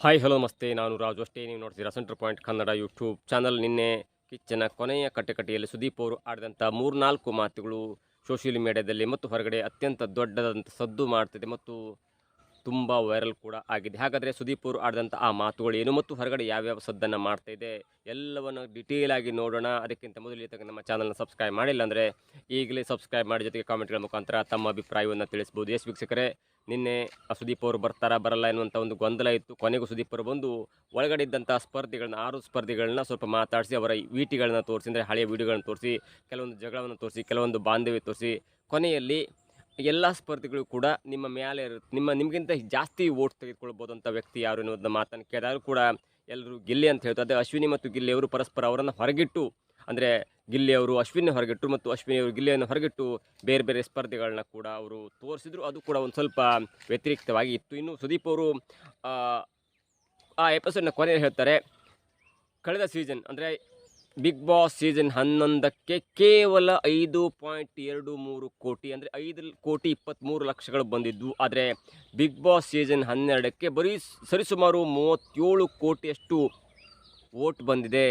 Hi hello ನಮಸ್ತೆ. ನಾನು ರಾಜು ಅಷ್ಟೇ. ನೀವು ನೋಡ್ತೀರಾ Centre Point Kannada YouTube channel ನಿನ್ನೆ ಕಿಚ್ಚನ ಕೊನೆಯ ಕಟ್ಟಕಟಿಯಲ್ಲಿ ಸುದೀಪ್ ಅವರು ಆಡಿದಂಥ ಮೂರ್ನಾಲ್ಕು ಮಾತುಗಳು ಸೋಷಿಯಲ್ ಮೀಡಿಯಾದಲ್ಲಿ ಮತ್ತು ಹೊರಗಡೆ ಅತ್ಯಂತ ದೊಡ್ಡದಂಥ ಸದ್ದು ಮಾಡ್ತಿದೆ ಮತ್ತು ತುಂಬ ವೈರಲ್ ಕೂಡ ಆಗಿದೆ. ಹಾಗಾದರೆ ಸುದೀಪ್ ಅವರು ಆಡಿದಂಥ ಆ ಮಾತುಗಳು ಏನು ಮತ್ತು ಹೊರಗಡೆ ಯಾವ್ಯಾವ ಸದ್ದನ್ನು ಮಾಡ್ತಾ ಇದೆ ಎಲ್ಲವನ್ನು ಡಿಟೇಲ್ ಆಗಿ ನೋಡೋಣ. ಅದಕ್ಕಿಂತ ಮೊದಲು ಈ ತನಕ ನಮ್ಮ ಚಾನಲ್ನ ಸಬ್ಸ್ಕ್ರೈಬ್ ಮಾಡಿಲ್ಲ ಅಂದರೆ ಈಗಲೇ ಸಬ್ಸ್ಕ್ರೈಬ್ ಮಾಡಿ ಜೊತೆಗೆ ಕಾಮೆಂಟ್ಗಳ ಮುಖಾಂತರ ತಮ್ಮ ಅಭಿಪ್ರಾಯವನ್ನು ತಿಳಿಸ್ಬೋದು ಎಸ್ ವೀಕ್ಷಕರೇ ನಿನ್ನೆ ಸುದೀಪ್ ಅವರು ಬರ್ತಾರಾ ಬರಲ್ಲ ಎನ್ನುವಂಥ ಒಂದು ಗೊಂದಲ ಇತ್ತು. ಕೊನೆಗೂ ಸುದೀಪ್ ಅವರು ಬಂದು ಒಳಗಡೆ ಇದ್ದಂಥ ಸ್ಪರ್ಧಿಗಳನ್ನ, ಆರು ಸ್ಪರ್ಧಿಗಳನ್ನ ಸ್ವಲ್ಪ ಮಾತಾಡಿಸಿ ಅವರ ವೀಟಿಗಳನ್ನ ತೋರಿಸಿ, ಅಂದರೆ ಹಳೆಯ ವೀಡಿಯೋಗಳನ್ನ ತೋರಿಸಿ, ಕೆಲವೊಂದು ಜಗಳವನ್ನು ತೋರಿಸಿ, ಕೆಲವೊಂದು ಬಾಂಧವ್ಯ ತೋರಿಸಿ, ಕೊನೆಯಲ್ಲಿ ಎಲ್ಲ ಸ್ಪರ್ಧಿಗಳು ಕೂಡ ನಿಮ್ಮ ಮೇಲೆ ಇರುತ್ತೆ ನಿಮ್ಮ, ನಿಮಗಿಂತ ಜಾಸ್ತಿ ಓಟ್ ತೆಗೆದುಕೊಳ್ಬೋದು ಅಂತ ವ್ಯಕ್ತಿ ಯಾರು ಎನ್ನುವುದನ್ನ ಮಾತನ್ನು ಕೇಳಿದಾಗ ಕೂಡ ಎಲ್ಲರೂ ಗಿಲ್ಲಿ ಅಂತ ಹೇಳ್ತಾರೆ. ಅಶ್ವಿನಿ ಮತ್ತು ಗಿಲ್ಲಿ ಅವರು ಪರಸ್ಪರ ಅವರನ್ನು ಹೊರಗಿಟ್ಟು ಅಂದರೆ ಗಿಲ್ಲಿ ಅವರು ಅಶ್ವಿನಿ ಹೊರಗಿಟ್ಟರು ಮತ್ತು ಅಶ್ವಿನಿ ಅವರು ಗಿಲ್ಲಿಯನ್ನು ಹೊರಗಿಟ್ಟು ಬೇರೆ ಬೇರೆ ಸ್ಪರ್ಧೆಗಳನ್ನ ಕೂಡ ಅವರು ತೋರಿಸಿದ್ರು. ಅದು ಕೂಡ ಒಂದು ಸ್ವಲ್ಪ ವ್ಯತಿರಿಕ್ತವಾಗಿ ಇತ್ತು. ಇನ್ನು ಸುದೀಪ್ ಅವರು ಆ, ಎಪಿಸೋಡ್ನ ಕೊನೆಯಲ್ಲಿ ಹೇಳ್ತಾರೆ ಕಳೆದ ಸೀಸನ್ ಅಂದರೆ ಬಿಗ್ ಬಾಸ್ ಸೀಸನ್ ಹನ್ನೊಂದಕ್ಕೆ ಕೇವಲ ಐದು ಪಾಯಿಂಟ್ ಎರಡು ಮೂರು ಕೋಟಿ ಅಂದರೆ ಐದು ಕೋಟಿ ಇಪ್ಪತ್ತ್ಮೂರು ಲಕ್ಷಗಳು ಬಂದಿದ್ವು ಆದರೆ ಬಿಗ್ ಬಾಸ್ ಸೀಸನ್ ಹನ್ನೆರಡಕ್ಕೆ ಬರೀ ಸರಿಸುಮಾರು ಮೂವತ್ತೇಳು ಕೋಟಿಯಷ್ಟು ವೋಟ್ ಬಂದಿದೆ.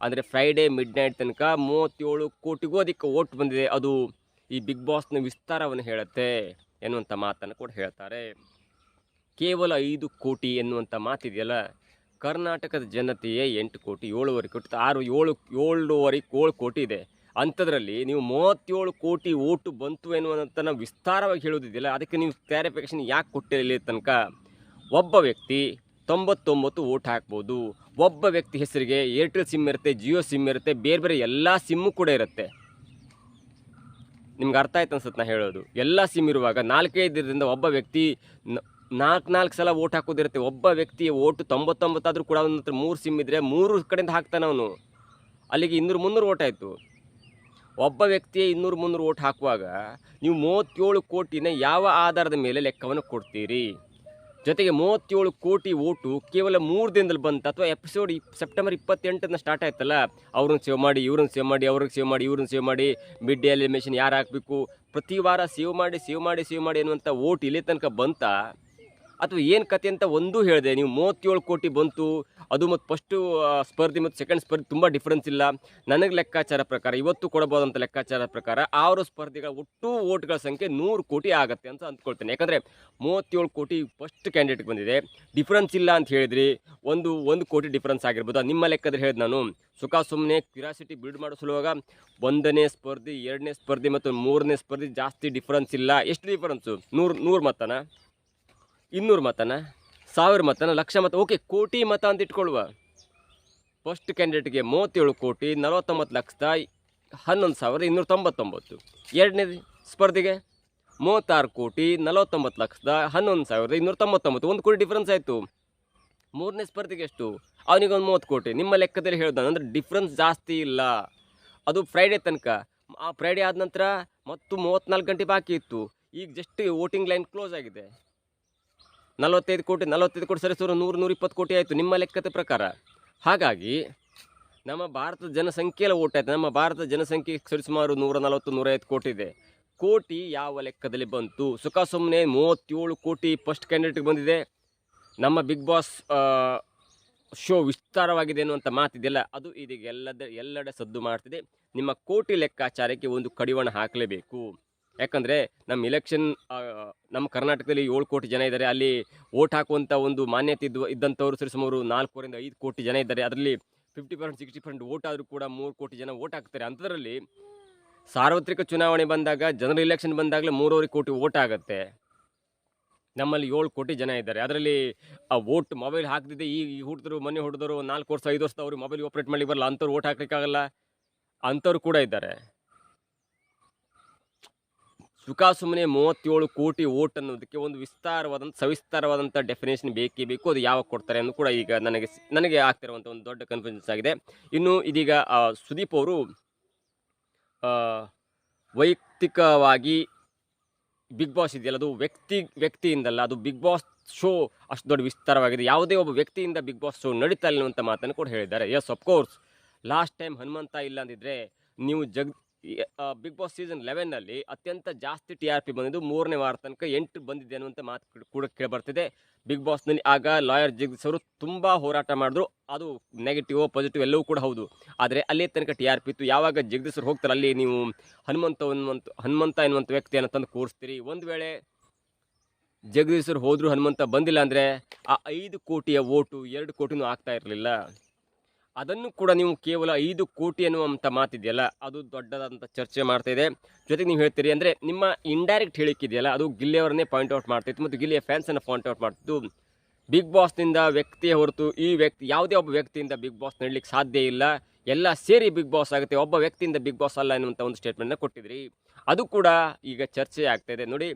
ಅಂದರೆ ಫ್ರೈಡೇ ಮಿಡ್ ನೈಟ್ ತನಕ ಮೂವತ್ತೇಳು ಕೋಟಿಗೂ ಅದಕ್ಕೆ ವೋಟ್ ಬಂದಿದೆ. ಅದು ಈ ಬಿಗ್ ಬಾಸ್ನ ವಿಸ್ತಾರವನ್ನು ಹೇಳುತ್ತೆ ಎನ್ನುವಂಥ ಮಾತನ್ನು ಕೂಡ ಹೇಳ್ತಾರೆ. ಕೇವಲ ಐದು ಕೋಟಿ ಎನ್ನುವಂಥ ಮಾತಿದೆಯಲ್ಲ, ಕರ್ನಾಟಕದ ಜನತೆಯೇ ಎಂಟು ಕೋಟಿ, ಏಳುವರೆ ಕೋಟಿ, ಆರು, ಏಳು, ಏಳುವರೆ, ಏಳು ಕೋಟಿ ಇದೆ. ಅಂಥದ್ರಲ್ಲಿ ನೀವು ಮೂವತ್ತೇಳು ಕೋಟಿ ಓಟು ಬಂತು ಎನ್ನುವಂಥ ವಿಸ್ತಾರವಾಗಿ ಹೇಳೋದಿದೆಯಲ್ಲ, ಅದಕ್ಕೆ ನೀವು ಕ್ಲಾರಿಫಿಕೇಶನ್ ಯಾಕೆ ಕೊಟ್ಟಿರಲಿ ತನಕ, ಒಬ್ಬ ವ್ಯಕ್ತಿ ತೊಂಬತ್ತೊಂಬತ್ತು ಓಟ್ ಹಾಕ್ಬೋದು. ಒಬ್ಬ ವ್ಯಕ್ತಿ ಹೆಸರಿಗೆ ಏರ್ಟೆಲ್ ಸಿಮ್ ಇರುತ್ತೆ, ಜಿಯೋ ಸಿಮ್ ಇರುತ್ತೆ, ಬೇರೆ ಬೇರೆ ಎಲ್ಲ ಸಿಮ್ಮು ಕೂಡ ಇರುತ್ತೆ. ನಿಮ್ಗೆ ಅರ್ಥ ಆಯ್ತು ಅನ್ಸುತ್ತೆ ನಾ ಹೇಳೋದು. ಎಲ್ಲ ಸಿಮ್ ಇರುವಾಗ ನಾಲ್ಕೈದರಿಂದ ಒಬ್ಬ ವ್ಯಕ್ತಿ ನಾಲ್ಕು ನಾಲ್ಕು ಸಲ ಓಟ್ ಹಾಕೋದಿರುತ್ತೆ ಒಬ್ಬ ವ್ಯಕ್ತಿಯ ಓಟು ತೊಂಬತ್ತೊಂಬತ್ತಾದರೂ ಕೂಡ ಅವನ ಮೂರು ಸಿಮ್ ಇದ್ದರೆ ಮೂರು ಕಡೆಯಿಂದ ಹಾಕ್ತಾನೆ ಅವನು. ಅಲ್ಲಿಗೆ ಇನ್ನೂರು ಮುನ್ನೂರು ಓಟ್ ಆಯಿತು. ಒಬ್ಬ ವ್ಯಕ್ತಿಯೇ ಇನ್ನೂರು ಮುನ್ನೂರು ಓಟ್ ಹಾಕುವಾಗ ನೀವು ಮೂವತ್ತೇಳು ಕೋಟಿನ ಯಾವ ಆಧಾರದ ಮೇಲೆ ಲೆಕ್ಕವನ್ನು ಕೊಡ್ತೀರಿ? ಜೊತೆಗೆ ಮೂವತ್ತೇಳು ಕೋಟಿ ಓಟು ಕೇವಲ ಮೂರು ದಿನದಲ್ಲಿ ಬಂತು. ಅಥವಾ ಎಪಿಸೋಡ್ ಇಪ್ ಸೆಪ್ಟೆಂಬರ್ ಇಪ್ಪತ್ತೆಂಟನ್ನು ಸ್ಟಾರ್ಟ್ ಆಯ್ತಲ್ಲ? ಅವ್ರನ್ನ ಸೇವ್ ಮಾಡಿ, ಇವ್ರನ್ನ ಸೇವ್ ಮಾಡಿ, ಅವ್ರಿಗೆ ಸೇವ್ ಮಾಡಿ, ಇವ್ರನ್ನ ಸೇವ್ ಮಾಡಿ ಮಿಡ್ ಡೇ ಎಲಿಮಿನೇಷನ್ ಯಾರು ಹಾಕಬೇಕು? ಪ್ರತಿ ವಾರ ಸೇವ್ ಮಾಡಿ ಸೇವ್ ಮಾಡಿ ಸೇವ್ ಮಾಡಿ ಅನ್ನುವಂಥ ಓಟ್ ಇಲ್ಲಿ ತನಕ ಬಂತ? ಅಥವಾ ಏನು ಕತೆ ಅಂತ ಒಂದೂ ಹೇಳಿದೆ, ನೀವು ಮೂವತ್ತೇಳು ಕೋಟಿ ಬಂತು, ಅದು ಮತ್ತು ಫಸ್ಟು ಸ್ಪರ್ಧೆ ಮತ್ತು ಸೆಕೆಂಡ್ ಸ್ಪರ್ಧೆ ತುಂಬ ಡಿಫ್ರೆನ್ಸ್ ಇಲ್ಲ. ನನಗೆ ಲೆಕ್ಕಾಚಾರ ಪ್ರಕಾರ, ಇವತ್ತು ಕೊಡಬಹುದಂಥ ಲೆಕ್ಕಾಚಾರ ಪ್ರಕಾರ, ಆರು ಸ್ಪರ್ಧೆಗಳ ಒಟ್ಟು ಓಟ್ಗಳ ಸಂಖ್ಯೆ ನೂರು ಕೋಟಿ ಆಗುತ್ತೆ ಅಂತ ಅಂದ್ಕೊಳ್ತೇನೆ. ಯಾಕಂದರೆ ಮೂವತ್ತೇಳು ಕೋಟಿ ಫಸ್ಟ್ ಕ್ಯಾಂಡಿಡೇಟ್ಗೆ ಬಂದಿದೆ. ಡಿಫ್ರೆನ್ಸ್ ಇಲ್ಲ ಅಂತ ಹೇಳಿದ್ರಿ. ಒಂದು ಒಂದು ಕೋಟಿ ಡಿಫ್ರೆನ್ಸ್ ಆಗಿರ್ಬೋದು. ನಿಮ್ಮ ಲೆಕ್ಕದಲ್ಲಿ ಹೇಳಿದ್ ನಾನು. ಸುಖ ಸುಮ್ಮನೆ ಕ್ಯೂರಾಸಿಟಿ ಬಿಲ್ಡ್ ಮಾಡೋ ಸಲುವಾಗ ಒಂದನೇ ಸ್ಪರ್ಧೆ, ಎರಡನೇ ಸ್ಪರ್ಧೆ ಮತ್ತು ಮೂರನೇ ಸ್ಪರ್ಧೆ ಜಾಸ್ತಿ ಡಿಫ್ರೆನ್ಸ್ ಇಲ್ಲ. ಎಷ್ಟು ಡಿಫ್ರೆನ್ಸು ನೂರು ನೂರು ಮತನ ಇನ್ನೂರು ಮತನ? ಸಾವಿರ ಮತನ? ಲಕ್ಷ ಮತ? ಓಕೆ, ಕೋಟಿ ಮತ ಅಂತ ಇಟ್ಕೊಳ್ಳುವ. ಫಸ್ಟ್ ಕ್ಯಾಂಡಿಡೇಟ್ಗೆ ಮೂವತ್ತೇಳು ಕೋಟಿ, ನಲವತ್ತೊಂಬತ್ತು ಲಕ್ಷದ ಹನ್ನೊಂದು ಸಾವಿರದ ಇನ್ನೂರ ತೊಂಬತ್ತೊಂಬತ್ತು. ಎರಡನೇ ಸ್ಪರ್ಧೆಗೆ ಮೂವತ್ತಾರು ಕೋಟಿ, ನಲವತ್ತೊಂಬತ್ತು ಲಕ್ಷದ ಹನ್ನೊಂದು ಸಾವಿರದ ಇನ್ನೂರ ತೊಂಬತ್ತೊಂಬತ್ತು. ಒಂದು ಕೋಟಿ ಡಿಫ್ರೆನ್ಸ್ ಆಯಿತು. ಮೂರನೇ ಸ್ಪರ್ಧೆಗೆ ಎಷ್ಟು? ಅವನಿಗೆ ಒಂದು ಮೂವತ್ತು ಕೋಟಿ. ನಿಮ್ಮ ಲೆಕ್ಕದಲ್ಲಿ ಹೇಳ್ದಾನೆ ಅಂದರೆ ಡಿಫ್ರೆನ್ಸ್ ಜಾಸ್ತಿ ಇಲ್ಲ. ಅದು ಫ್ರೈಡೇ ತನಕ. ಆ ಫ್ರೈಡೇ ಆದ ನಂತರ ಮತ್ತು ಮೂವತ್ತ್ನಾಲ್ಕು ಗಂಟೆ ಬಾಕಿ ಇತ್ತು. ಈಗ ಜಸ್ಟ್ ವೋಟಿಂಗ್ ಲೈನ್ ಕ್ಲೋಸ್ ಆಗಿದೆ. ನಲವತ್ತೈದು ಕೋಟಿ ನಲವತ್ತೈದು ಕೋಟಿ ಸರಿ ಸುರು ನೂರು ನೂರ ಇಪ್ಪತ್ತು ಕೋಟಿ ಆಯಿತು ನಿಮ್ಮ ಲೆಕ್ಕದ ಪ್ರಕಾರ. ಹಾಗಾಗಿ ನಮ್ಮ ಭಾರತದ ಜನಸಂಖ್ಯೆಯಲ್ಲಿ ಓಟ್ ಆಯ್ತು. ನಮ್ಮ ಭಾರತದ ಜನಸಂಖ್ಯೆ ಸರಿಸುಮಾರು ನೂರ ನಲವತ್ತು, ನೂರೈವತ್ತು ಕೋಟಿ ಇದೆ. ಕೋಟಿ ಯಾವ ಲೆಕ್ಕದಲ್ಲಿ ಬಂತು? ಸುಖ ಸುಮ್ಮನೆ ಮೂವತ್ತೇಳು ಕೋಟಿ ಫಸ್ಟ್ ಕ್ಯಾಂಡಿಡೇಟ್ಗೆ ಬಂದಿದೆ. ನಮ್ಮ ಬಿಗ್ ಬಾಸ್ ಶೋ ವಿಸ್ತಾರವಾಗಿದೆ ಅನ್ನುವಂಥ ಮಾತಿದೆಯಲ್ಲ, ಅದು ಇದೀಗ ಎಲ್ಲದ, ಎಲ್ಲೆಡೆ ಸದ್ದು ಮಾಡ್ತಿದೆ. ನಿಮ್ಮ ಕೋಟಿ ಲೆಕ್ಕಾಚಾರಕ್ಕೆ ಒಂದು ಕಡಿವಾಣ ಹಾಕಲೇಬೇಕು. ಯಾಕಂದರೆ ನಮ್ಮ ಇಲೆಕ್ಷನ್ ನಮ್ಮ ಕರ್ನಾಟಕದಲ್ಲಿ ಏಳು ಕೋಟಿ ಜನ ಇದ್ದಾರೆ. ಅಲ್ಲಿ ಓಟ್ ಹಾಕುವಂಥ ಒಂದು ಮಾನ್ಯತೆ ಇದ್ದು ಇದ್ದಂಥವ್ರು ಸರಿಸುಮಾರು ನಾಲ್ಕೂವರಿಂದ ಐದು ಕೋಟಿ ಜನ ಇದ್ದಾರೆ. ಅದರಲ್ಲಿ fifty percent sixty percent vote ಆದರೂ ಕೂಡ ಮೂರು ಕೋಟಿ ಜನ ಓಟ್ ಹಾಕ್ತಾರೆ. ಅಂಥದ್ರಲ್ಲಿ ಸಾರ್ವತ್ರಿಕ ಚುನಾವಣೆ ಬಂದಾಗ, ಜನರಲ್ ಇಲೆಕ್ಷನ್ ಬಂದಾಗಲೇ ಮೂರುವರೆ ಕೋಟಿ ಓಟ್ ಆಗುತ್ತೆ. ನಮ್ಮಲ್ಲಿ ಏಳು ಕೋಟಿ ಜನ ಇದ್ದಾರೆ. ಅದರಲ್ಲಿ ಆ ವೋಟ್ ಮೊಬೈಲ್ ಹಾಕ್ತಿದ್ದೆ ಈ ಹುಟ್ಟಿದ್ರು ಮನೆ ಹುಟ್ಟಿದ್ರು ನಾಲ್ಕು ವರ್ಷ, ಐದು ವರ್ಷ ಅವ್ರಿಗೆ ಮೊಬೈಲ್ ಆಪ್ರೇಟ್ ಮಾಡಲಿಕ್ಕೆ ಬರಲ್ಲ. ಅಂಥವ್ರು ಓಟ್ ಹಾಕ್ಲಿಕ್ಕಾಗಲ್ಲ. ಅಂಥವ್ರು ಕೂಡ ಇದ್ದಾರೆ. ಸುಖ ಸುಮ್ಮನೆ ಮೂವತ್ತೇಳು ಕೋಟಿ ಓಟ್ ಅನ್ನೋದಕ್ಕೆ ಒಂದು ವಿಸ್ತಾರವಾದಂಥ ಸವಿಸ್ತಾರವಾದಂಥ ಡೆಫಿನೇಷನ್ ಬೇಕೇ ಬೇಕು. ಅದು ಯಾವಾಗ ಕೊಡ್ತಾರೆ ಅನ್ನೋದು ಕೂಡ ಈಗ ನನಗೆ ನನಗೆ ಆಗ್ತಿರುವಂಥ ಒಂದು ದೊಡ್ಡ ಕನ್ಫ್ಯೂಷನ್ಸ್ ಆಗಿದೆ. ಇನ್ನು ಇದೀಗ ಸುದೀಪ್ ಅವರು ವೈಯಕ್ತಿಕವಾಗಿ ಬಿಗ್ ಬಾಸ್ ಇದೆಯಲ್ಲ, ಅದು ವ್ಯಕ್ತಿ, ವ್ಯಕ್ತಿಯಿಂದಲ್ಲ, ಅದು ಬಿಗ್ ಬಾಸ್ ಶೋ ಅಷ್ಟು ದೊಡ್ಡ ವಿಸ್ತಾರವಾಗಿದೆ. ಯಾವುದೇ ಒಬ್ಬ ವ್ಯಕ್ತಿಯಿಂದ ಬಿಗ್ ಬಾಸ್ ಶೋ ನಡೀತಾ ಅನ್ನುವಂಥ ಮಾತನ್ನು ಕೂಡ ಹೇಳಿದ್ದಾರೆ. Yes of course last time Hanumantha ಇಲ್ಲ ಅಂದಿದ್ರೆ, ನೀವು ಜಗ್ ಬಿಗ್ ಬಾಸ್ ಸೀಸನ್ ಲೆವೆನ್ನಲ್ಲಿ ಅತ್ಯಂತ ಜಾಸ್ತಿ ಟಿ ಆರ್ ಪಿ ಬಂದಿದ್ದು ಮೂರನೇ ವಾರ ತನಕ ಎಂಟು ಬಂದಿದೆ ಅನ್ನುವಂಥ ಮಾತು ಕೂಡ- ಕೇಳಿಬರ್ತಿದೆ. ಬಿಗ್ ಬಾಸ್ನಲ್ಲಿ ಆಗ ಲಾಯರ್ ಜಗದೀಶ್ ಅವರು ತುಂಬ ಹೋರಾಟ ಮಾಡಿದ್ರು. ಅದು ನೆಗೆಟಿವ್ ಪಾಸಿಟಿವ್ ಎಲ್ಲವೂ ಕೂಡ ಹೌದು. ಆದರೆ ಅಲ್ಲೇ ತನಕ ಟಿ ಆರ್ ಪಿ ಇತ್ತು. ಯಾವಾಗ ಜಗದೀಶ್ ಅವ್ರು ಹೋಗ್ತಾರೆ ಅಲ್ಲಿ ನೀವು ಹನುಮಂತ ಅನ್ನುವಂಥ ಹನುಮಂತ ಎನ್ನುವಂಥ ವ್ಯಕ್ತಿಯನ್ನು ತಂದು ಕೂರಿಸ್ತೀರಿ. ಒಂದು ವೇಳೆ ಜಗದೀಶರು ಹೋದರೂ ಹನುಮಂತ ಬಂದಿಲ್ಲ ಅಂದರೆ ಆ ಐದು ಕೋಟಿಯ ಓಟು ಎರಡು ಕೋಟಿನೂ ಆಗ್ತಾ ಇರಲಿಲ್ಲ. ಅದನ್ನು ಕೂಡ ನೀವು ಕೇವಲ ಐದು ಕೋಟಿ ಅನ್ನುವಂಥ ಮಾತಿದೆಯಲ್ಲ, ಅದು ದೊಡ್ಡದಾದಂಥ ಚರ್ಚೆ ಮಾಡ್ತಾ ಇದೆ ಜೊತೆಗೆ ನೀವು ಹೇಳ್ತೀರಿ ಅಂದರೆ ನಿಮ್ಮ ಇಂಡೈರೆಕ್ಟ್ ಹೇಳಿಕಿದೆಯಲ್ಲ ಅದು ಗಿಲ್ಲಿಯವರನ್ನೇ ಪಾಯಿಂಟ್ ಔಟ್ ಮಾಡ್ತಿತ್ತು ಮತ್ತು ಗಿಲ್ಲಿಯ ಫ್ಯಾನ್ಸನ್ನು ಪಾಯಿಂಟ್ ಔಟ್ ಮಾಡ್ತಿತ್ತು. ಬಿಗ್ ಬಾಸ್ನಿಂದ ವ್ಯಕ್ತಿಯ ಹೊರತು ಈ ವ್ಯಕ್ತಿ, ಯಾವುದೇ ಒಬ್ಬ ವ್ಯಕ್ತಿಯಿಂದ ಬಿಗ್ ಬಾಸ್ ನಡಲಿಕ್ಕೆ ಸಾಧ್ಯ ಇಲ್ಲ. ಎಲ್ಲ ಸೇರಿ ಬಿಗ್ ಬಾಸ್ ಆಗುತ್ತೆ, ಒಬ್ಬ ವ್ಯಕ್ತಿಯಿಂದ ಬಿಗ್ ಬಾಸ್ ಅಲ್ಲ ಎನ್ನುವಂಥ ಒಂದು ಸ್ಟೇಟ್ಮೆಂಟ್ನ ಕೊಟ್ಟಿದ್ರಿ. ಅದು ಕೂಡ ಈಗ ಚರ್ಚೆ ಆಗ್ತಾ ಇದೆ. ನೋಡಿ,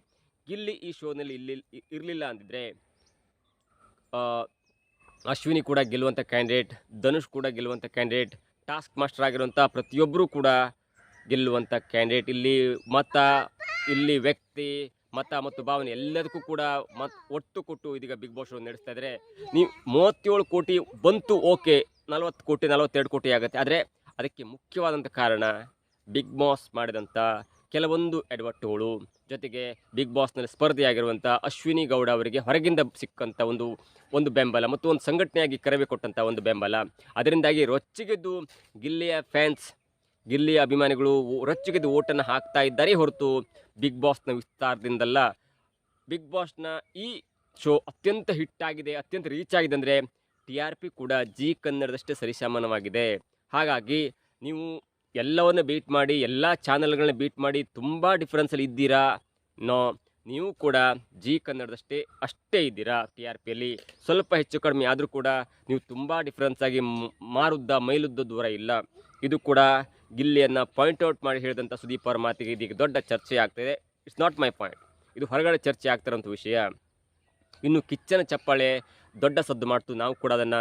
ಗಿಲ್ಲಿ ಈ ಶೋನಲ್ಲಿ ಇಲ್ಲಿ ಇರಲಿಲ್ಲ ಅಂದಿದ್ರೆ ಅಶ್ವಿನಿ ಕೂಡ ಗೆಲ್ಲುವಂಥ ಕ್ಯಾಂಡಿಡೇಟ್ ಧನುಷ್ ಕೂಡ ಗೆಲ್ಲುವಂಥ ಕ್ಯಾಂಡಿಡೇಟ್ ಟಾಸ್ಕ್ ಮಾಸ್ಟರ್ ಆಗಿರುವಂಥ ಪ್ರತಿಯೊಬ್ಬರೂ ಕೂಡ ಗೆಲ್ಲುವಂಥ ಕ್ಯಾಂಡಿಡೇಟ್ ಇಲ್ಲಿ ಮತ, ಇಲ್ಲಿ ವ್ಯಕ್ತಿ, ಮತ ಮತ್ತು ಭಾವನೆ ಎಲ್ಲದಕ್ಕೂ ಕೂಡ ಮತ್, ಒಟ್ಟು ಕೊಟ್ಟು ಇದೀಗ ಬಿಗ್ ಬಾಸ್ ಶೋ ನಡೆಸ್ತಾ ಇದ್ದಾರೆ ನೀವು ಮೂವತ್ತೇಳು ಕೋಟಿ ಬಂತು ಓಕೆ, ನಲವತ್ತು ಕೋಟಿ, ನಲವತ್ತೆರಡು ಕೋಟಿ ಆಗುತ್ತೆ. ಆದರೆ ಅದಕ್ಕೆ ಮುಖ್ಯವಾದಂಥ ಕಾರಣ ಬಿಗ್ ಬಾಸ್ ಮಾಡಿದಂಥ ಕೆಲವೊಂದು ಎಡವಟ್ಟುಗಳು ಜೊತೆಗೆ ಬಿಗ್ ಬಾಸ್ನಲ್ಲಿ ಸ್ಪರ್ಧೆಯಾಗಿರುವಂಥ ಅಶ್ವಿನಿ ಗೌಡ ಅವರಿಗೆ ಹೊರಗಿಂದ ಸಿಕ್ಕಂಥ ಒಂದು ಒಂದು ಬೆಂಬಲ ಮತ್ತು ಒಂದು ಸಂಘಟನೆಯಾಗಿ ಕರೆವೆ ಕೊಟ್ಟಂಥ ಒಂದು ಬೆಂಬಲ. ಅದರಿಂದಾಗಿ ರೊಚ್ಚಿಗೆದ್ದು ಗಿಲ್ಲಿಯ ಫ್ಯಾನ್ಸ್ ಗಿಲ್ಲಿಯ ಅಭಿಮಾನಿಗಳು ರೊಚ್ಚಿಗೆದ್ದು ಓಟನ್ನು ಹಾಕ್ತಾ ಇದ್ದಾರೆ ಹೊರತು ಬಿಗ್ ಬಾಸ್ನ ವಿಸ್ತಾರದಿಂದಲ್ಲ. ಬಿಗ್ ಬಾಸ್ನ ಈ ಶೋ ಅತ್ಯಂತ ಹಿಟ್ ಆಗಿದೆ, ಅತ್ಯಂತ ರೀಚ್ ಆಗಿದೆ ಅಂದರೆ ಟಿ ಆರ್ ಪಿ ಕೂಡ ಜಿ ಕನ್ನಡದಷ್ಟೇ ಸರಿಸಮಾನವಾಗಿದೆ. ಹಾಗಾಗಿ ನೀವು ಎಲ್ಲವನ್ನು ಬೀಟ್ ಮಾಡಿ, ಎಲ್ಲ ಚಾನಲ್ಗಳನ್ನ ಬೀಟ್ ಮಾಡಿ ತುಂಬ ಡಿಫ್ರೆನ್ಸಲ್ಲಿ ಇದ್ದೀರಾ? ನೋ, ನೀವು ಕೂಡ ಜಿ ಕನ್ನಡದಷ್ಟೇ, ಅಷ್ಟೇ ಇದ್ದೀರಾ ಟಿ ಆರ್ ಪಿಯಲ್ಲಿ? ಸ್ವಲ್ಪ ಹೆಚ್ಚು ಕಡಿಮೆ ಆದರೂ ಕೂಡ ನೀವು ತುಂಬ ಡಿಫ್ರೆನ್ಸ್ ಆಗಿ ಮಾರುದ್ದ, ಮೈಲುದ್ದ ದೂರ ಇಲ್ಲ. ಇದು ಕೂಡ ಗಿಲ್ಲಿಯನ್ನು ಪಾಯಿಂಟ್ ಔಟ್ ಮಾಡಿ ಹೇಳಿದಂಥ ಸುದೀಪ್ ಅವರ ಮಾತಿಗೆ ಇದೀಗ ದೊಡ್ಡ ಚರ್ಚೆ ಆಗ್ತಿದೆ ಇಟ್ಸ್ ನಾಟ್ ಮೈ ಪಾಯಿಂಟ್ ಇದು ಹೊರಗಡೆ ಚರ್ಚೆ ಆಗ್ತಿರೋಂಥ ವಿಷಯ. ಇನ್ನು ಕಿಚ್ಚನ ಚಪ್ಪಾಳೆ ದೊಡ್ಡ ಸದ್ದು ಮಾಡ್ತು. ನಾವು ಕೂಡ ಅದನ್ನು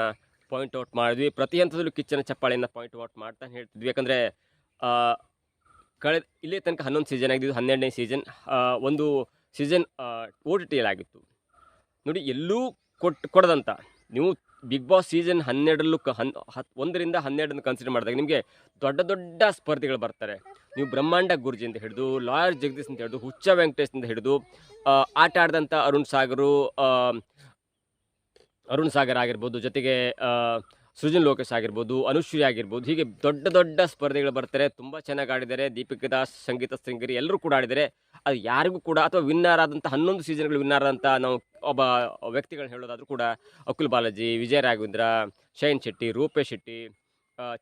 ಪಾಯಿಂಟ್ ಔಟ್ ಮಾಡಿದ್ವಿ. ಪ್ರತಿ ಹಂತದಲ್ಲೂ ಕಿಚ್ಚನ ಚಪ್ಪಾಳೆಯನ್ನು ಪಾಯಿಂಟ್ ಔಟ್ ಮಾಡ್ತಾನೆ ಹೇಳ್ತಿದ್ವಿ. ಯಾಕಂದರೆ ಕಳೆದ ಇಲ್ಲೇ ತನಕ ಹನ್ನೊಂದು ಸೀಸನ್ ಆಗಿದ್ದು, ಹನ್ನೆರಡನೇ ಸೀಸನ್ ಒಂದು ಸೀಸನ್ ಓ ಟಿ ಟಿಯಲ್ಲಿ ಆಗಿತ್ತು. ನೋಡಿ, ಎಲ್ಲೂ ಕೊಟ್ಟು ಕೊಡದಂತ. ನೀವು ಬಿಗ್ ಬಾಸ್ ಸೀಸನ್ ಹನ್ನೆರಡರಲ್ಲೂ ಕ, ಹನ್, ಹತ್, ಒಂದರಿಂದ ಹನ್ನೆರಡನ್ನು ಕನ್ಸಿಡರ್ ಮಾಡಿದಾಗ ನಿಮಗೆ ದೊಡ್ಡ ದೊಡ್ಡ ಸ್ಪರ್ಧಿಗಳು ಬರ್ತಾರೆ. ನೀವು ಬ್ರಹ್ಮಾಂಡ ಗುರುಜಿಯಿಂದ ಹಿಡಿದು, ಲಾಯರ್ ಜಗದೀಶ್ ಅಂತ ಹಿಡಿದು, ಹುಚ್ಚ ವೆಂಕಟೇಶ್ ಹಿಡಿದು ಆಟ ಆಡಿದಂಥ ಅರುಣ್ ಸಾಗರು ಅರುಣ್ ಸಾಗರ್ ಆಗಿರ್ಬೋದು, ಜೊತೆಗೆ ಸೃಜನ್ ಲೋಕೇಶ್ ಆಗಿರ್ಬೋದು, ಅನುಶ್ರೀ ಆಗಿರ್ಬೋದು, ಹೀಗೆ ದೊಡ್ಡ ದೊಡ್ಡ ಸ್ಪರ್ಧೆಗಳು ಬರ್ತಾರೆ. ತುಂಬ ಚೆನ್ನಾಗಿ ಆಡಿದ್ದಾರೆ. ದೀಪಿಕಾ ದಾಸ್ ಸಂಗೀತ ಶೃಂಗೇರಿ ಎಲ್ಲರೂ ಕೂಡ ಆಡಿದರೆ ಅದು ಯಾರಿಗೂ ಕೂಡ ಅಥವಾ ವಿನ್ನರ್ ಆದಂಥ ಹನ್ನೊಂದು ಸೀಸನ್ಗಳು ವಿನ್ನರ್ ಆದಂಥ ನಾವು ಒಬ್ಬ ವ್ಯಕ್ತಿಗಳನ್ನ ಹೇಳೋದಾದರೂ ಕೂಡ ಅಕುಲ್ ಬಾಲಾಜಿ, ವಿಜಯ ರಾಘವೇಂದ್ರ ಶೈನ್ ಶೆಟ್ಟಿ, ರೂಪೇಶ್ ಶೆಟ್ಟಿ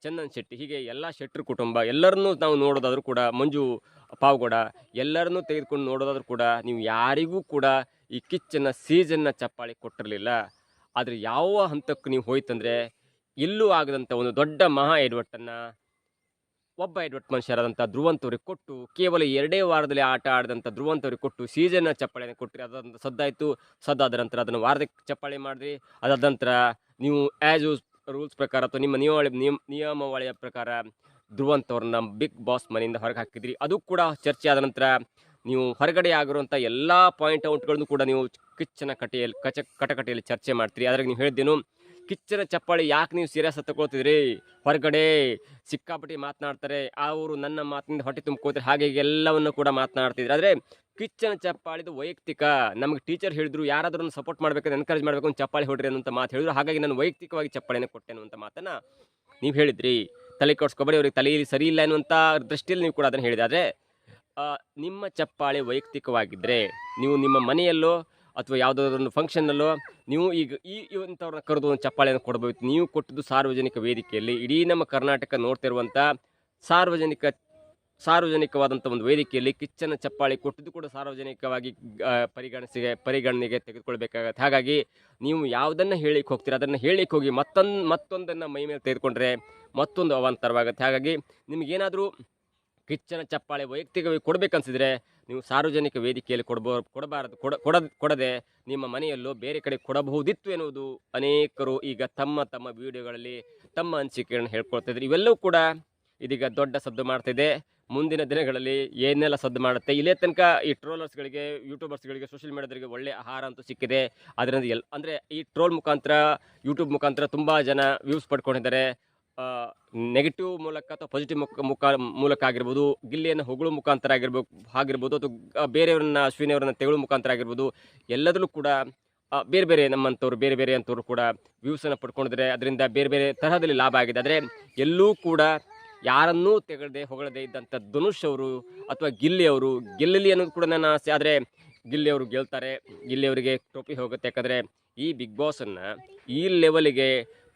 ಚಂದನ್ ಶೆಟ್ಟಿ, ಹೀಗೆ ಎಲ್ಲ ಶೆಟ್ಟರ್ ಕುಟುಂಬ ಎಲ್ಲರನ್ನೂ ನಾವು ನೋಡೋದಾದರೂ ಕೂಡ ಮಂಜು ಪಾವಗೌಡ ಎಲ್ಲರನ್ನೂ ತೆಗೆದುಕೊಂಡು ನೋಡೋದಾದರೂ ಕೂಡ ನೀವು ಯಾರಿಗೂ ಕೂಡ ಈ ಕಿಚ್ಚನ್ನು, ಸೀಸನ್ನ ಚಪ್ಪಾಳಿ ಕೊಟ್ಟಿರಲಿಲ್ಲ. ಆದರೆ ಯಾವ ಹಂತಕ್ಕೆ ನೀವು ಹೋಯ್ತಂದರೆ ಎಲ್ಲೂ ಆಗದಂಥ ಒಂದು ದೊಡ್ಡ ಮಹಾ ಎಡ್ವಟ್ಟನ್ನು ಒಬ್ಬ ಎಡ್ವರ್ಟ್ ಮನುಷ್ಯರಾದಂಥ ಧ್ರುವಂತವ್ರಿಗೆ ಕೊಟ್ಟು, ಕೇವಲ ಎರಡೇ ವಾರದಲ್ಲಿ ಆಟ ಆಡಿದಂಥ ಧ್ರುವಂತವ್ರಿಗೆ ಕೊಟ್ಟು, ಸೀಸನ್ನ ಚಪ್ಪಾಳೆಯನ್ನು ಕೊಟ್ಟರೆ ಅದಾದ ಸದ್ದಾಯಿತು. ಸದ್ದಾದ ನಂತರ ಅದನ್ನು ವಾರದಕ್ಕೆ ಚಪ್ಪಾಳೆ ಮಾಡಿದ್ರಿ. ಅದಾದ ನಂತರ ನೀವು ಆ್ಯಸ್ ಯೂಸ್ ರೂಲ್ಸ್ ಪ್ರಕಾರ ಅಥವಾ ನಿಮ್ಮ ನಿಯಮಾವಳಿ, ನಿಯಮ, ನಿಯಮಾವಳಿಯ ಪ್ರಕಾರ ಧ್ರುವಂತವ್ರನ್ನ ಬಿಗ್ ಬಾಸ್ ಮನೆಯಿಂದ ಹೊರಗೆ ಹಾಕಿದ್ರಿ. ಅದು ಕೂಡ ಚರ್ಚೆ ಆದ ನಂತರ ನೀವು ಹೊರಗಡೆ ಆಗಿರುವಂಥ ಎಲ್ಲ ಪಾಯಿಂಟ್ ಔಟ್ಗಳನ್ನು ಕೂಡ ನೀವು ಕಿಚ್ಚನ ಕಟೆಯಲ್ಲಿ, ಕಚ, ಕಟಕಟೆಯಲ್ಲಿ ಚರ್ಚೆ ಮಾಡ್ತೀರಿ. ಅದ್ರಾಗ ನೀವು ಹೇಳಿದ್ದೇನು ಕಿಚ್ಚನ ಚಪ್ಪಾಳಿ ಯಾಕೆ ನೀವು ಸೀರಿಯಸ್ ತಗೊಳ್ತಿದ್ರಿ? ಹೊರಗಡೆ ಸಿಕ್ಕಾಪಟ್ಟಿ ಮಾತನಾಡ್ತಾರೆ. ಅವರು ನನ್ನ ಮಾತಿನಿಂದ ಹೊಟ್ಟೆ ತುಂಬ್ಕೋತಾರೆ. ಹಾಗೆ ಎಲ್ಲವನ್ನು ಕೂಡ ಮಾತನಾಡ್ತಿದ್ರು. ಆದರೆ ಕಿಚ್ಚನ ಚಪ್ಪಾಳಿದು ವೈಯಕ್ತಿಕ, ನಮಗೆ ಟೀಚರ್ ಹೇಳಿದ್ರು, ಯಾರಾದರೂ ಸಪೋರ್ಟ್ ಮಾಡಬೇಕು ಎನ್ಕರೇಜ್ ಮಾಡಬೇಕು ಅಂತ ಚಪ್ಪಾಳಿ ಹೊಡ್ರಿ ಅನ್ನೋಂಥ ಮಾತು ಹೇಳಿದ್ರು. ಹಾಗಾಗಿ ನಾನು ವೈಯಕ್ತಿಕವಾಗಿ ಚಪ್ಪಾಳಿನ ಕೊಟ್ಟೆ ಅನ್ನುವಂಥ ಮಾತನ್ನು ನೀವು ಹೇಳಿದ್ರಿ. ತಲೆ ಕೊಡ್ಸ್ಕೊಬೇಡಿ ಅವ್ರಿಗೆ ತಲೆಯಲ್ಲಿ ಸರಿ ಇಲ್ಲ ಅನ್ನುವಂಥ ದೃಷ್ಟಿಯಲ್ಲಿ ನೀವು ಕೂಡ ಅದನ್ನು ಹೇಳಿದೆ ಆದರೆ ನಿಮ್ಮ ಚಪ್ಪಾಳೆ ವೈಯಕ್ತಿಕವಾಗಿದ್ದರೆ ನೀವು ನಿಮ್ಮ ಮನೆಯಲ್ಲೋ ಅಥವಾ ಯಾವುದಾದ್ರೂ ಒಂದು ಫಂಕ್ಷನ್ನಲ್ಲೋ ನೀವು ಈಗ ಈ ಇವಂಥವ್ರನ್ನ ಕರೆದು ಒಂದು ಚಪ್ಪಾಳೆಯನ್ನು ಕೊಡಬೇಕು ನೀವು ಕೊಟ್ಟಿದ್ದು ಸಾರ್ವಜನಿಕ ವೇದಿಕೆಯಲ್ಲಿ. ಇಡೀ ನಮ್ಮ ಕರ್ನಾಟಕ ನೋಡ್ತಿರುವಂಥ ಸಾರ್ವಜನಿಕ ಸಾರ್ವಜನಿಕವಾದಂಥ ಒಂದು ವೇದಿಕೆಯಲ್ಲಿ ಕಿಚ್ಚನ ಚಪ್ಪಾಳಿ ಕೊಟ್ಟಿದ್ದು ಕೂಡ ಸಾರ್ವಜನಿಕವಾಗಿ ಪರಿಗಣಿಸಿಗೆ, ಪರಿಗಣನೆಗೆ ತೆಗೆದುಕೊಳ್ಬೇಕಾಗತ್ತೆ. ಹಾಗಾಗಿ ನೀವು ಯಾವುದನ್ನು ಹೇಳಿಕ್ಕೆ ಹೋಗ್ತೀರ, ಅದನ್ನು ಹೇಳಿಕ್ಕೆ ಹೋಗಿ ಮತ್ತೊಂದು, ಮತ್ತೊಂದನ್ನು ಮೈ ಮೇಲೆ ತೆಗೆದುಕೊಂಡ್ರೆ ಮತ್ತೊಂದು ಅವಾಂತರವಾಗುತ್ತೆ. ಹಾಗಾಗಿ ನಿಮಗೇನಾದರೂ ಕಿಚ್ಚನ ಚಪ್ಪಾಳೆ ವೈಯಕ್ತಿಕವಾಗಿ ಕೊಡಬೇಕನ್ಸಿದ್ರೆ ನೀವು ಸಾರ್ವಜನಿಕ ವೇದಿಕೆಯಲ್ಲಿ ಕೊಡಬೋ, ಕೊಡಬಾರದು, ಕೊಡ ಕೊಡ ಕೊಡದೆ ನಿಮ್ಮ ಮನೆಯಲ್ಲೂ ಬೇರೆ ಕಡೆ ಕೊಡಬಹುದಿತ್ತು ಎನ್ನುವುದು ಅನೇಕರು ಈಗ ತಮ್ಮ ತಮ್ಮ ವಿಡಿಯೋಗಳಲ್ಲಿ ತಮ್ಮ ಅನಿಸಿಕೆಗಳನ್ನು ಹೇಳ್ಕೊಳ್ತಿದ್ರು ಇವೆಲ್ಲವೂ ಕೂಡ ಇದೀಗ ದೊಡ್ಡ ಸದ್ದು ಮಾಡ್ತಿದೆ. ಮುಂದಿನ ದಿನಗಳಲ್ಲಿ ಏನೆಲ್ಲ ಸದ್ದು ಮಾಡುತ್ತೆ? ಇಲ್ಲೇ ತನಕ ಈ ಟ್ರೋಲರ್ಸ್ಗಳಿಗೆ, ಯೂಟ್ಯೂಬರ್ಸ್ಗಳಿಗೆ, ಸೋಷಿಯಲ್ ಮೀಡಿಯಾದವರಿಗೆ ಒಳ್ಳೆ ಆಹಾರ ಅಂತೂ ಸಿಕ್ಕಿದೆ. ಅದರಿಂದ ಎಲ್, ಅಂದರೆ ಈ ಟ್ರೋಲ್ ಮುಖಾಂತರ, ಯೂಟ್ಯೂಬ್ ಮುಖಾಂತರ ತುಂಬ ಜನ ವ್ಯೂಸ್ ಪಡ್ಕೊಂಡಿದ್ದಾರೆ. ನೆಗೆಟಿವ್ ಮೂಲಕ ಅಥವಾ ಪಾಸಿಟಿವ್ ಮುಖ ಮೂಲಕ ಆಗಿರ್ಬೋದು, ಗಿಲ್ಲಿಯನ್ನು ಹೊಗಳು ಮುಖಾಂತರ ಆಗಿರ್ಬೇಕು, ಆಗಿರ್ಬೋದು ಅಥವಾ ಬೇರೆಯವ್ರನ್ನ, ಅಶ್ವಿನಿಯವರನ್ನ ತೆಗಳು ಮುಖಾಂತರ ಆಗಿರ್ಬೋದು, ಎಲ್ಲದರಲ್ಲೂ ಕೂಡ ಬೇರೆ ಬೇರೆ ನಮ್ಮಂಥವ್ರು, ಬೇರೆ ಬೇರೆ ಅಂಥವ್ರು ಕೂಡ ವ್ಯೂಸನ್ನು ಪಡ್ಕೊಂಡಿದ್ರೆ ಅದರಿಂದ ಬೇರೆ ಬೇರೆ ತರಹದಲ್ಲಿ ಲಾಭ ಆಗಿದೆ. ಆದರೆ ಎಲ್ಲೂ ಕೂಡ ಯಾರನ್ನೂ ತೆಗಳದೆ, ಹೊಗಳದೆ ಇದ್ದಂಥ ಧನುಷ್ ಅವರು ಅಥವಾ ಗಿಲ್ಲಿ ಅವರು, ಗೆಲ್ಲಲಿ ಅನ್ನೋದು ಕೂಡ ನನ್ನ ಆಸೆ. ಆದರೆ ಗಿಲ್ಲಿ ಅವರು ಗೆಲ್ತಾರೆ, ಗಿಲ್ಲಿ ಅವರಿಗೆ ಟ್ರೋಫಿ ಹೋಗುತ್ತೆ. ಯಾಕಂದರೆ ಈ ಬಿಗ್ ಬಾಸನ್ನು ಈ ಲೆವೆಲಿಗೆ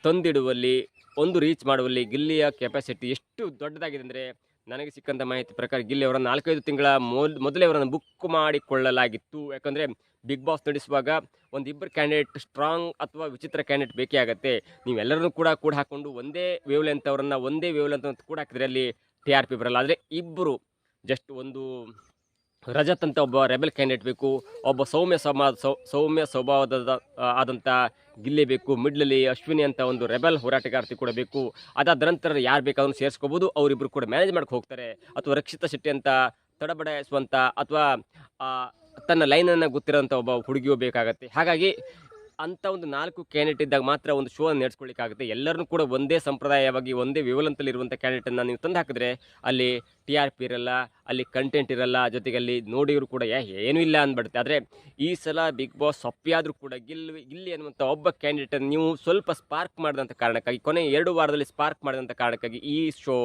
ತಂದಿಡುವಲ್ಲಿ ಒಂದು ರೀಚ್ ಮಾಡುವಲ್ಲಿ ಗಿಲ್ಲಿಯ ಕೆಪಾಸಿಟಿ ಎಷ್ಟು ದೊಡ್ಡದಾಗಿದೆ ಅಂದರೆ ನನಗೆ ಸಿಕ್ಕಂಥ ಮಾಹಿತಿ ಪ್ರಕಾರ ಗಿಲ್ಲಿ ಅವರನ್ನು ನಾಲ್ಕೈದು ತಿಂಗಳ ಮೊದ್, ಮೊದಲೇ ಅವರನ್ನು ಬುಕ್ ಮಾಡಿಕೊಳ್ಳಲಾಗಿತ್ತು. ಯಾಕಂದರೆ ಬಿಗ್ ಬಾಸ್ ನಡೆಸುವಾಗ ಒಂದು ಇಬ್ಬರು ಕ್ಯಾಂಡಿಡೇಟ್ ಸ್ಟ್ರಾಂಗ್ ಅಥವಾ ವಿಚಿತ್ರ ಕ್ಯಾಂಡಿಡೇಟ್ ಬೇಕೇ ಆಗುತ್ತೆ. ನೀವೆಲ್ಲರನ್ನೂ ಕೂಡ ಕೂಡ ಹಾಕ್ಕೊಂಡು ಒಂದೇ ವೇವ್ ಲೆಂತ್ ಅವರನ್ನು, ಒಂದೇ ವೇವ್ ಲೆಂತ್ ಅಂತ ಕೂಡ ಹಾಕಿದ್ರೆ ಅಲ್ಲಿ ಟಿ ಆರ್ ಪಿ ಬರಲ್ಲ. ಆದರೆ ಇಬ್ಬರು ಜಸ್ಟ್ ಒಂದು ರಜತ್ ಅಂತ ಒಬ್ಬ ರೆಬೆಲ್ ಕ್ಯಾಂಡಿಡೇಟ್ ಬೇಕು, ಒಬ್ಬ ಸೌಮ್ಯ ಸಮಾಜ ಸೌಮ್ಯ ಸ್ವಭಾವದ ಆದಂಥ ಗಿಲ್ಲಿ ಬೇಕು, ಮಿಡ್ಲಲ್ಲಿ ಅಶ್ವಿನಿ ಅಂತ ಒಂದು ರೆಬೆಲ್ ಹೋರಾಟಗಾರ್ತಿ ಕೂಡ ಬೇಕು. ಅದಾದ ನಂತರ ಯಾರು ಬೇಕಾದ್ರೂ ಸೇರಿಸ್ಕೋಬೋದು ಅವರಿಬ್ಬರು ಕೂಡ ಮ್ಯಾನೇಜ್ ಮಾಡಕ್ಕೆ ಹೋಗ್ತಾರೆ. ಅಥವಾ ರಕ್ಷಿತಾ ಶೆಟ್ಟಿ ಅಂತ ತಡಬಡಾಯಿಸುವಂಥ ಅಥವಾ ತನ್ನ ಲೈನನ್ನು ಗೊತ್ತಿರೋಂಥ ಒಬ್ಬ ಹುಡುಗಿಯೂ ಬೇಕಾಗತ್ತೆ. ಹಾಗಾಗಿ ಅಂಥ ಒಂದು ನಾಲ್ಕು ಕ್ಯಾಂಡಿಡೇಟ್ ಇದ್ದಾಗ ಮಾತ್ರ ಒಂದು ಶೋ ನಡೆಸ್ಕೊಳ್ಳಿಕ್ಕಾಗುತ್ತೆ. ಎಲ್ಲರನ್ನೂ ಕೂಡ ಒಂದೇ ಸಂಪ್ರದಾಯವಾಗಿ, ಒಂದೇ ವಿವಲಂತಲ್ಲಿ ಇರುವಂಥ ಕ್ಯಾಂಡಿಡೇಟನ್ನು ನೀವು ತಂದು ಹಾಕಿದ್ರೆ ಅಲ್ಲಿ ಟಿ ಆರ್ ಪಿ ಇರಲ್ಲ, ಅಲ್ಲಿ ಕಂಟೆಂಟ್ ಇರಲ್ಲ, ಜೊತೆಗೆ ಅಲ್ಲಿ ನೋಡಿದ್ರು ಕೂಡ ಏನೂ ಇಲ್ಲ ಅಂದ್ಬಿಡುತ್ತೆ ಆದರೆ ಈ ಸಲ ಬಿಗ್ ಬಾಸ್ ಸೊಪ್ಪಿಯಾದರೂ ಕೂಡ ಗಿಲ್ಲಿ ಗಿಲ್ಲಿ ಅನ್ನುವಂಥ ಒಬ್ಬ ಕ್ಯಾಂಡಿಡೇಟನ್ನು ನೀವು ಸ್ವಲ್ಪ ಸ್ಪಾರ್ಕ್ ಮಾಡಿದಂಥ ಕಾರಣಕ್ಕಾಗಿ, ಕೊನೆ ಎರಡು ವಾರದಲ್ಲಿ ಸ್ಪಾರ್ಕ್ ಮಾಡಿದಂಥ ಕಾರಣಕ್ಕಾಗಿ ಈ ಶೋ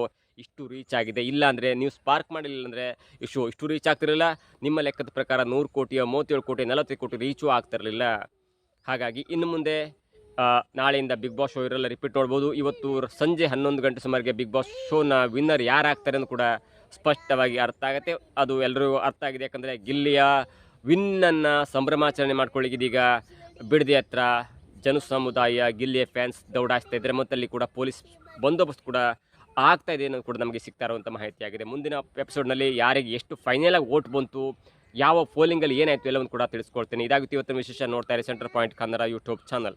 ಇಷ್ಟು ರೀಚ್ ಆಗಿದೆ. ಇಲ್ಲ ಅಂದರೆ ನೀವು ಸ್ಪಾರ್ಕ್ ಮಾಡಿಲ್ಲ ಅಂದರೆ ಈ ಶೋ ಇಷ್ಟು ರೀಚ್ ಆಗ್ತಿರಲಿಲ್ಲ. ನಿಮ್ಮ ಲೆಕ್ಕದ ಪ್ರಕಾರ ನೂರು ಕೋಟಿಯ, ಮೂವತ್ತೇಳು ಕೋಟಿ ನಲವತ್ತೈದು ಕೋಟಿ ರೀಚೂ ಆಗ್ತಿರಲಿಲ್ಲ. ಹಾಗಾಗಿ ಇನ್ನು ಮುಂದೆ ನಾಳೆಯಿಂದ ಬಿಗ್ ಬಾಸ್ ಶೋ ಇರಲ್ಲ, ರಿಪೀಟ್ ನೋಡ್ಬೋದು. ಇವತ್ತು ಸಂಜೆ ಹನ್ನೊಂದು ಗಂಟೆ ಸುಮಾರಿಗೆ ಬಿಗ್ ಬಾಸ್ ಶೋನ ವಿನ್ನರ್ ಯಾರಾಗ್ತಾರೆ ಅಂತ ಕೂಡ ಸ್ಪಷ್ಟವಾಗಿ ಅರ್ಥ ಆಗುತ್ತೆ. ಅದು ಎಲ್ಲರಿಗೂ ಅರ್ಥ ಆಗಿದೆ. ಯಾಕಂದರೆ ಗಿಲ್ಲಿಯ ವಿನ್ನನ್ನು ಸಂಭ್ರಮಾಚರಣೆ ಮಾಡ್ಕೊಳ್ಳಿಗಿದೀಗ ಬಿಡದಿ ಹತ್ರ ಜನ ಸಮುದಾಯ, ಗಿಲ್ಲಿಯ ಫ್ಯಾನ್ಸ್ ದೌಡಾಯಿಸ್ತಾ ಇದ್ದರೆ. ಮತ್ತು ಅಲ್ಲಿ ಕೂಡ ಪೊಲೀಸ್ ಬಂದೋಬಸ್ತ್ ಕೂಡ ಆಗ್ತಾ ಇದೆ ಅನ್ನೋದು ಕೂಡ ನಮಗೆ ಸಿಗ್ತಾ ಇರುವಂಥ ಮಾಹಿತಿಯಾಗಿದೆ. ಮುಂದಿನ ಎಪಿಸೋಡ್ನಲ್ಲಿ ಯಾರಿಗೆ ಎಷ್ಟು ಫೈನಲಾಗಿ ಓಟ್ ಬಂತು ಯಾವ ಪೋಲಿಂಗಲ್ಲಿ ಏನಾಯಿತು ಎಲ್ಲವನ್ನು ಕೂಡ ತಿಳಿಸ್ಕೊಳ್ತೀನಿ ಇದಾಗುತ್ತೆ ಇವತ್ತಿನ ವಿಶೇಷ ನೋಡ್ತಾ ಇರಿ Centre Point Kannada YouTube channel